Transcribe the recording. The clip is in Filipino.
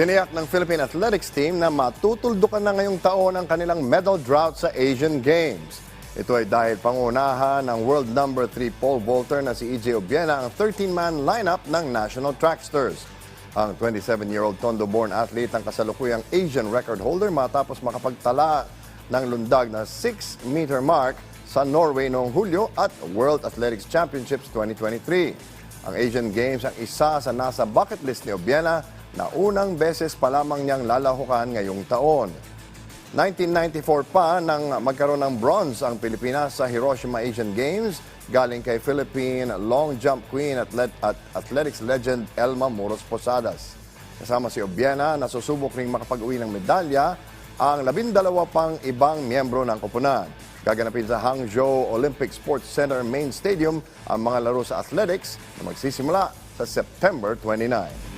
Tiniyak ng Philippine Athletics team na matutuldukan na ngayong taon ang kanilang medal drought sa Asian Games. Ito ay dahil pangunahan ng world number 3 pole vaulter na si EJ Obiena ang 13-man lineup ng National Tracksters. Ang 27-year-old Tondo-born athlete ang kasalukuyang Asian record holder matapos makapagtala ng lundag na 6-meter mark sa Norway noong Hulyo at World Athletics Championships 2023. Ang Asian Games ang isa sa nasa bucket list ni Obiena na unang beses pa lamang niyang lalahukan ngayong taon. 1994 pa nang magkaroon ng bronze ang Pilipinas sa Hiroshima Asian Games galing kay Philippine long jump queen at, at athletics legend Elma Moros Posadas. Kasama si Obiena na susubok ring makapag-uwi ng medalya ang labindalawa pang ibang miyembro ng koponan. Gaganapin sa Hangzhou Olympic Sports Center Main Stadium ang mga laro sa athletics na magsisimula sa September 29.